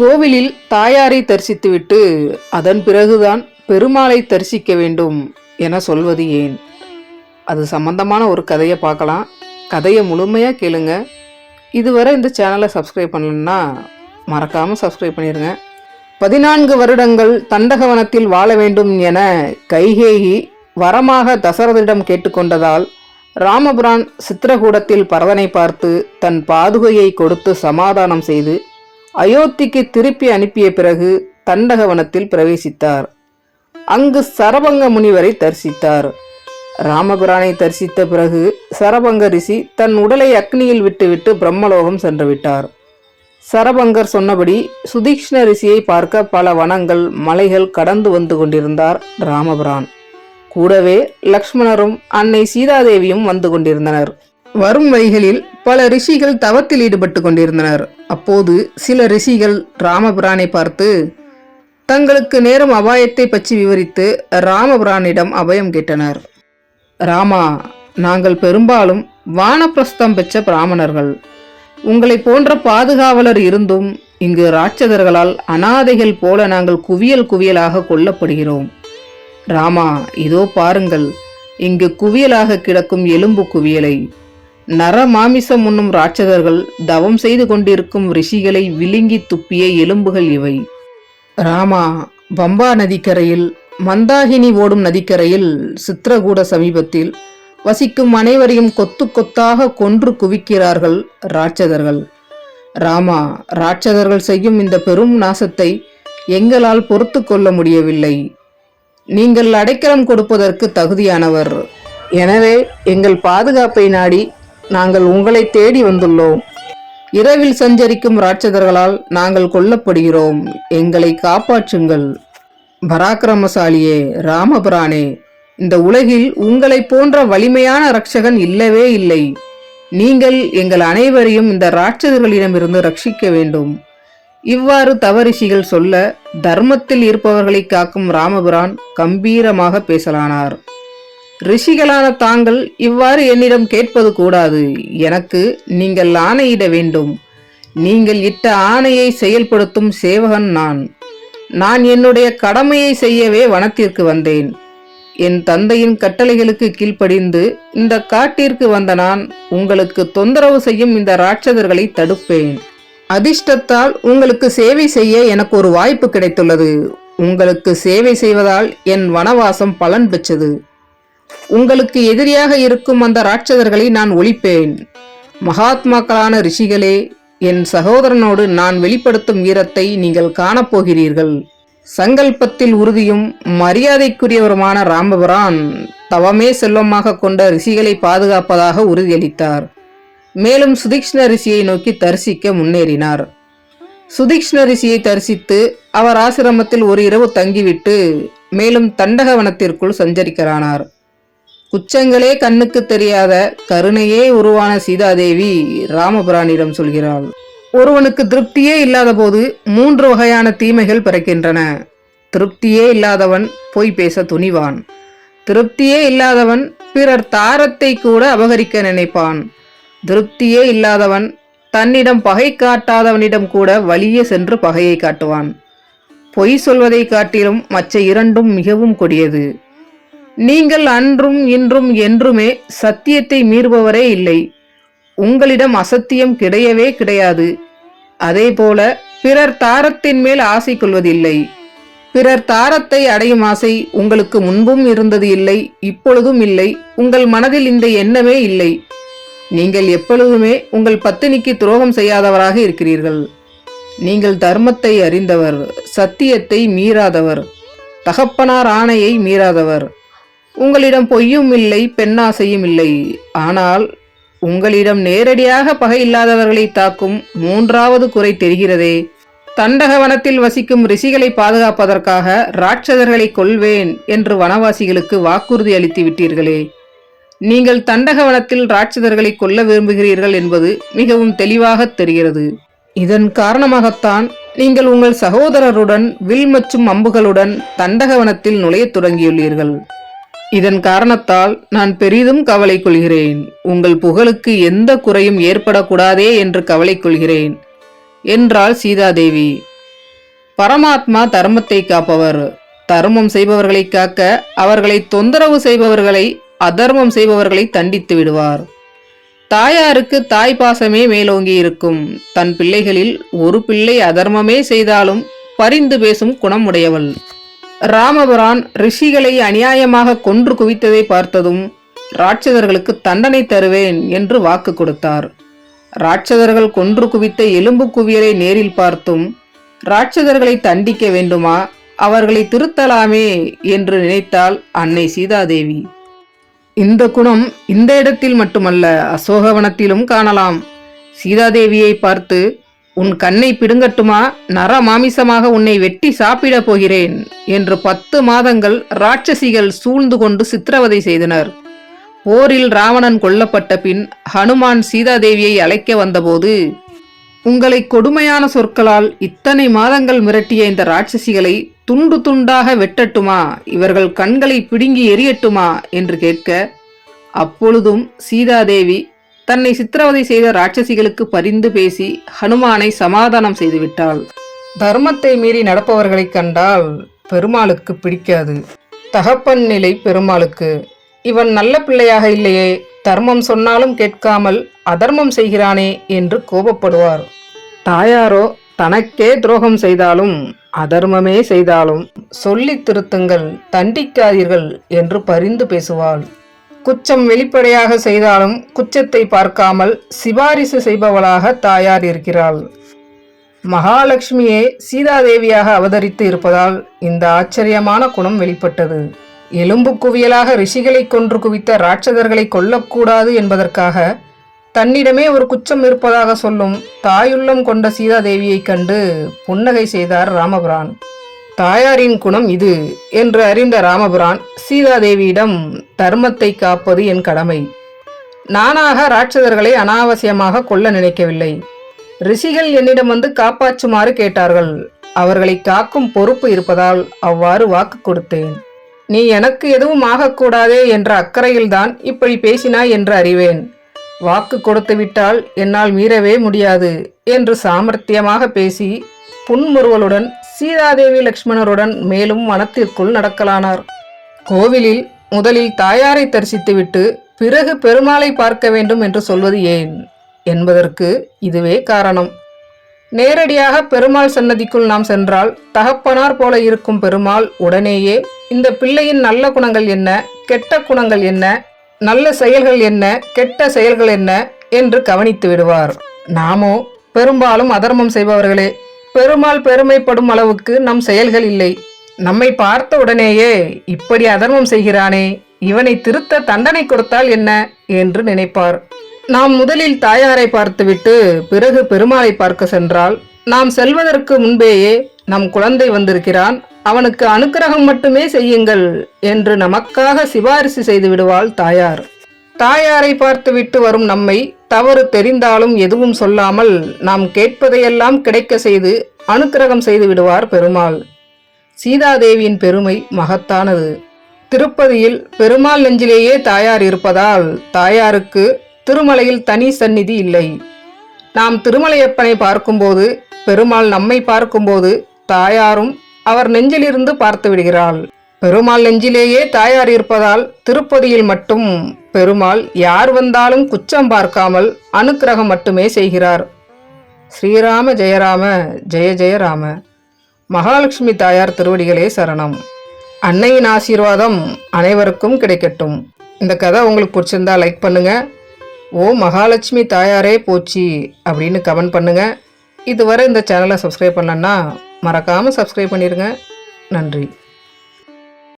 கோவிலில் தாயாரை தரிசித்துவிட்டு அதன் பிறகுதான் பெருமாளை தரிசிக்க வேண்டும் என சொல்வது ஏன்? அது சம்பந்தமான ஒரு கதையை பார்க்கலாம். கதையை முழுமையாக கேளுங்க. இதுவரை இந்த சேனலை சப்ஸ்கிரைப் பண்ணலன்னா மறக்காமல் சப்ஸ்கிரைப் பண்ணிடுங்க பதினான்கு வருடங்கள் தண்டகவனத்தில் வாழ வேண்டும் என கைகேகி வரமாக தசரதிடம் கேட்டுக்கொண்டதால் ராமபுரான் சித்திரகூடத்தில் பரதனை பார்த்து தன் பாதுகையை கொடுத்து சமாதானம் செய்து அயோத்திக்கு திருப்பி அனுப்பிய பிறகு தண்டகவனத்தில் பிரவேசித்தார். அங்கு சரபங்க முனிவரை தரிசித்தார். ராமபிரானை தரிசித்த பிறகு சரபங்க ரிஷி தன் உடலை அக்னியில் விட்டுவிட்டு பிரம்மலோகம் சென்று விட்டார் சரபங்கர் சொன்னபடி சுதீக்ஷ்ண ரிஷியை பார்க்க பல வனங்கள் மலைகள் கடந்து வந்து கொண்டிருந்தார் ராமபிரான். கூடவே லக்ஷ்மணரும் அன்னை சீதாதேவியும் வந்து கொண்டிருந்தனர். வரும் வழிகளில் பல ரிஷிகள் தவத்தில் ஈடுபட்டு கொண்டிருந்தனர். அப்போது சில ரிஷிகள் ராமபிரானை பார்த்து தங்களுக்கு நேரும் அபாயத்தை பற்றி விவரித்து ராமபிரானிடம் அபயம் கேட்டனர். ராமா நாங்கள் பெரும்பாலும் வானப்பிரஸ்தம் பெற்ற பிராமணர்கள். உங்களை போன்ற பாதுகாவலர் இருந்தும் இங்கு ராட்சதர்களால் அனாதைகள் போல நாங்கள் குவியல் குவியலாக கொல்லப்படுகிறோம். ராமா இதோ பாருங்கள் இங்கு குவியலாக கிடக்கும் எலும்பு குவியலை. நர மாமிசம் உண்ணும் ராட்சதர்கள் தவம் செய்து கொண்டிருக்கும் ரிஷிகளை விழுங்கி துப்பிய எலும்புகள் இவை. ராமா பம்பா நதிக்கரையில் மந்தாகினி ஓடும் நதிக்கரையில் சித்திரகூட சமீபத்தில் வசிக்கும் அனைவரையும் கொத்து கொத்தாக கொன்று குவிக்கிறார்கள் ராட்சதர்கள். ராமா ராட்சதர்கள் செய்யும் இந்த பெரும் நாசத்தை எங்களால் பொறுத்து கொள்ள முடியவில்லை. நீங்கள் அடைக்கலம் கொடுப்பதற்கு தகுதியானவர். எனவே எங்கள் பாதுகாப்பை நாடி நாங்கள் உங்களை தேடி வந்துள்ளோம். இரவில் சஞ்சரிக்கும் ராட்சதர்களால் நாங்கள் கொல்லப்படுகிறோம். எங்களை காப்பாற்றுங்கள். பராக்கிரமசாலியே ராமபிரானே இந்த உலகில் உங்களைப் போன்ற வலிமையான ரட்சகன் இல்லவே இல்லை. நீங்கள் எங்கள் அனைவரையும் இந்த ராட்சதர்களிடமிருந்து ரட்சிக்க வேண்டும். இவ்வாறு தவரிஷிகள் சொல்ல தர்மத்தில் இருப்பவர்களை காக்கும் ராமபிரான் கம்பீரமாக பேசலானார். ரிஷிகளான தாங்கள் இவ்வாறு என்னிடம் கேட்பது கூடாது. எனக்கு நீங்கள் ஆணையிட வேண்டும். நீங்கள் இட்ட ஆணையை செயல்படுத்தும் சேவகன் நான். நான் என்னுடைய கடமையை செய்யவே வனத்திற்கு வந்தேன். என் தந்தையின் கட்டளைகளுக்கு கீழ்ப்படிந்து இந்த காட்டிற்கு வந்த நான் உங்களுக்கு தொந்தரவு செய்யும் இந்த ராட்சதர்களை தடுப்பேன். அதிர்ஷ்டத்தால் உங்களுக்கு சேவை செய்ய எனக்கு ஒரு வாய்ப்பு கிடைத்துள்ளது. உங்களுக்கு சேவை செய்வதால் என் வனவாசம் பலன் பெற்றது. உங்களுக்கு எதிரியாக இருக்கும் அந்த ராட்சதர்களை நான் ஒழிப்பேன். மகாத்மாக்களான ரிஷிகளே என் சகோதரனோடு நான் வெளிப்படுத்தும் வீரத்தை நீங்கள் காணப்போகிறீர்கள். சங்கல்பத்தில் உறுதியும் மரியாதைக்குரியவருமான ராமபிரான் தவமே செல்வமாக கொண்ட ரிஷிகளை பாதுகாப்பதாக உறுதியளித்தார். மேலும் சுதீக்ஷ்ண ரிஷியை நோக்கி தரிசிக்க முன்னேறினார். சுதீக்ஷ்ண ரிஷியை தரிசித்து அவர் ஆசிரமத்தில் ஒரு இரவு தங்கிவிட்டு மேலும் தண்டகவனத்திற்குள் சஞ்சரிக்கிறானார் குச்சங்களே கண்ணுக்கு தெரியாத கருணையே உருவான சீதாதேவி ராமபிரானிடம் சொல்கிறாள். ஒருவனுக்கு திருப்தியே இல்லாத போது மூன்று வகையான தீமைகள் பிறக்கின்றன. திருப்தியே இல்லாதவன் பொய் பேச துணிவான். திருப்தியே இல்லாதவன் பிறர் தாரத்தை கூட அபகரிக்க நினைப்பான். திருப்தியே இல்லாதவன் தன்னிடம் பகை காட்டாதவனிடம் கூட வலிய சென்று பகையை காட்டுவான். பொய் சொல்வதை காட்டிலும் மற்ற இரண்டும் மிகவும் கொடியது. நீங்கள் அன்றும் இன்றும் என்றுமே சத்தியத்தை மீறுபவரே இல்லை. உங்களிடம் அசத்தியம் கிடையவே கிடையாது. அதேபோல பிறர் தாரத்தின் மேல் ஆசை கொள்வதில்லை. பிறர் தாரத்தை அடையும் ஆசை உங்களுக்கு முன்பும் இருந்தது இல்லை இப்பொழுதும் இல்லை. உங்கள் மனதில் இந்த எண்ணமே இல்லை. நீங்கள் எப்பொழுதுமே உங்கள் பத்தினிக்கு துரோகம் செய்யாதவராக இருக்கிறீர்கள். நீங்கள் தர்மத்தை அறிந்தவர் சத்தியத்தை மீறாதவர் தகப்பனார் ஆணையை மீறாதவர். உங்களிடம் பொய்யும் இல்லை பெண்ணாசையும் இல்லை. ஆனால் உங்களிடம் நேரடியாக பகை இல்லாதவர்களை தாக்கும் மூன்றாவது குறை தெரிகிறதே. தண்டகவனத்தில் வசிக்கும் ரிஷிகளை பாதுகாப்பதற்காக ராட்சதர்களை கொல்வேன் என்று வனவாசிகளுக்கு வாக்குறுதி அளித்து விட்டீர்களே. நீங்கள் தண்டகவனத்தில் ராட்சதர்களை கொல்ல விரும்புகிறீர்கள் என்பது மிகவும் தெளிவாக தெரிகிறது. இதன் காரணமாகத்தான் நீங்கள் உங்கள் சகோதரருடன் வில் மற்றும் அம்புகளுடன் தண்டகவனத்தில் நுழையத் தொடங்கியுள்ளீர்கள். இதன் காரணத்தால் நான் பெரிதும் கவலை கொள்கிறேன். உங்கள் புகழுக்கு எந்த குறையும் ஏற்படக்கூடாதே என்று கவலை கொள்கிறேன். என்றாள் சீதாதேவி. பரமாத்மா தர்மத்தை காப்பவர். தர்மம் செய்பவர்களை காக்க அவர்களை தொந்தரவு செய்பவர்களை அதர்மம் செய்பவர்களை தண்டித்து விடுவார். தாயாருக்கு தாய் பாசமே மேலோங்கி இருக்கும். தன் பிள்ளைகளில் ஒரு பிள்ளை அதர்மமே செய்தாலும் பரிந்து பேசும் குணம் உடையவள். ராமபுரான் ரிஷிகளை அநியாயமாக கொன்று குவித்ததை பார்த்ததும் ராட்சதர்களுக்கு தண்டனை தருவேன் என்று வாக்கு கொடுத்தார். ராட்சதர்கள் கொன்று குவித்த எலும்பு குவியலை நேரில் பார்த்தும் ராட்சதர்களை தண்டிக்க வேண்டுமா? அவர்களை திருத்தலாமே என்று நினைத்தாள் அன்னை சீதாதேவி. இந்த குணம் இந்த இடத்தில் மட்டுமல்ல அசோகவனத்திலும் காணலாம். சீதாதேவியை பார்த்து உன் கண்ணை பிடுங்கட்டுமா? நர மாமிசமாக உன்னை வெட்டி சாப்பிடப் போகிறேன் என்று பத்து மாதங்கள் ராட்சசிகள் சூழ்ந்து கொண்டு சித்திரவதை செய்தனர். போரில் ராவணன் கொல்லப்பட்ட பின் ஹனுமான் சீதாதேவியை அழைக்க வந்தபோது உங்களை கொடுமையான சொற்களால் இத்தனை மாதங்கள் மிரட்டிய இந்த ராட்சசிகளை துண்டு துண்டாக வெட்டட்டுமா? இவர்கள் கண்களை பிடுங்கி எரியட்டுமா என்று கேட்க அப்பொழுதும் சீதாதேவி தன்னை சித்திரவதை செய்த ராட்சசிகளுக்கு பரிந்து பேசி ஹனுமானை சமாதானம் செய்துவிட்டாள். தர்மத்தை மீறி நடப்பவர்களைக் கண்டால் பெருமாளுக்கு பிடிக்காது. தகப்பன் நிலை பெருமாளுக்கு. இவன் நல்ல பிள்ளையாக இல்லையே தர்மம் சொன்னாலும் கேட்காமல் அதர்மம் செய்கிறானே என்று கோபப்படுவார். தாயாரோ தனக்கே துரோகம் செய்தாலும் அதர்மமே செய்தாலும் சொல்லித் திருத்துங்கள் தண்டிக்காதீர்கள் என்று பரிந்து பேசுவாள். குச்சம் வெளிப்படையாக செய்தாலும் குச்சத்தை பார்க்காமல் சிபாரிசு செய்பவளாக தாயார் இருக்கிறாள். மகாலட்சுமியே சீதாதேவியாக அவதரித்து இருப்பதால் இந்த ஆச்சரியமான குணம் வெளிப்பட்டது. எலும்பு குவியலாக ரிஷிகளை கொன்று குவித்த ராட்சதர்களை கொல்லக்கூடாது என்பதற்காக தன்னிடமே ஒரு குச்சம் இருப்பதாக சொல்லும் தாயுள்ளம் கொண்ட சீதாதேவியைக் கண்டு புன்னகை செய்தார் ராமபிரான். தாயாரின் குணம் இது என்று அறிந்த ராமபுரான் சீதாதேவியிடம் தர்மத்தை காப்பது என் கடமை. நானாக ராட்சதர்களை அனாவசியமாக கொல்ல நினைக்கவில்லை. ரிஷிகள் என்னிடம் வந்து காப்பாற்றுமாறு கேட்டார்கள். அவர்களை காக்கும் பொறுப்பு இருப்பதால் அவ்வாறு வாக்கு கொடுத்தேன். நீ எனக்கு எதுவும் ஆகக்கூடாதே என்ற அக்கறையில்தான் இப்படி பேசினாய் என்று அறிவேன். வாக்கு கொடுத்து விட்டால் என்னால் மீறவே முடியாது என்று சாமர்த்தியமாக பேசி புன்முறுவலுடன் சீதாதேவி லக்ஷ்மணருடன் மேலும் வனத்திற்குள் நடக்கலானார். கோவிலில் முதலில் தாயாரை தரிசித்துவிட்டு பிறகு பெருமாளை பார்க்க வேண்டும் என்று சொல்வது ஏன்? என்பதற்கு இதுவே காரணம். நேரடியாக பெருமாள் சன்னதிக்குள் நாம் சென்றால் தகப்பனார் போல இருக்கும் பெருமாள் உடனேயே இந்த பிள்ளையின் நல்ல குணங்கள் என்ன? கெட்ட குணங்கள் என்ன? நல்ல செயல்கள் என்ன? கெட்ட செயல்கள் என்ன? என்று கவனித்து விடுவார். நாமோ பெரும்பாலும் அதர்மம் செய்பவர்களே பெருமாள் பெருமைப்படும் அளவுக்கு நம் செயல்கள் இல்லை. நம்மை பார்த்த உடனேயே இப்படி அதர்மம் செய்கிறானே இவனை திருத்த தண்டனை கொடுத்தால் என்ன? என்று நினைப்பார். நாம் முதலில் தாயாரை பார்த்துவிட்டு பிறகு பெருமாளை பார்க்க சென்றால் நாம் செல்வதற்கு முன்பேயே நம் குழந்தை வந்திருக்கிறான் அவனுக்கு அனுக்கிரகம் மட்டுமே செய்யுங்கள் என்று நமக்காக சிபாரிசு செய்து விடுவாள் தாயார். தாயாரை பார்த்துவிட்டு வரும் நம்மை தவறு தெரிந்தாலும் எதுவும் சொல்லாமல் நாம் கேட்பதையெல்லாம் கிடைக்க செய்து அனுக்கிரகம் செய்து விடுவார் பெருமாள். சீதாதேவியின் பெருமை மகத்தானது. திருப்பதியில் பெருமாள் நெஞ்சிலேயே தாயார் இருப்பதால் தாயாருக்கு திருமலையில் தனி சந்நிதி இல்லை. நாம் திருமலையப்பனை பார்க்கும்போது பெருமாள் நம்மை பார்க்கும்போது தாயாரும் அவர் நெஞ்சிலிருந்து பார்த்து விடுகிறாள். பெருமாள் நெஞ்சிலேயே தாயார் இருப்பதால் திருப்பதியில் மட்டும் பெருமாள் யார் வந்தாலும் குச்சம் பார்க்காமல் அனுக்கிரகம் மட்டுமே செய்கிறார். ஸ்ரீராம ஜெயராம ஜெய ஜெயராம மகாலட்சுமி தாயார் திருவடிகளே சரணம். அன்னையின் ஆசீர்வாதம் அனைவருக்கும் கிடைக்கட்டும். இந்த கதை உங்களுக்கு பிடிச்சிருந்தா லைக் பண்ணுங்கள் ஓ மகாலட்சுமி தாயாரே போச்சு அப்படின்னு கமெண்ட் பண்ணுங்கள் இதுவரை இந்த சேனலை சப்ஸ்கிரைப் பண்ணலன்னா மறக்காமல் சப்ஸ்கிரைப் பண்ணிடுங்க நன்றி.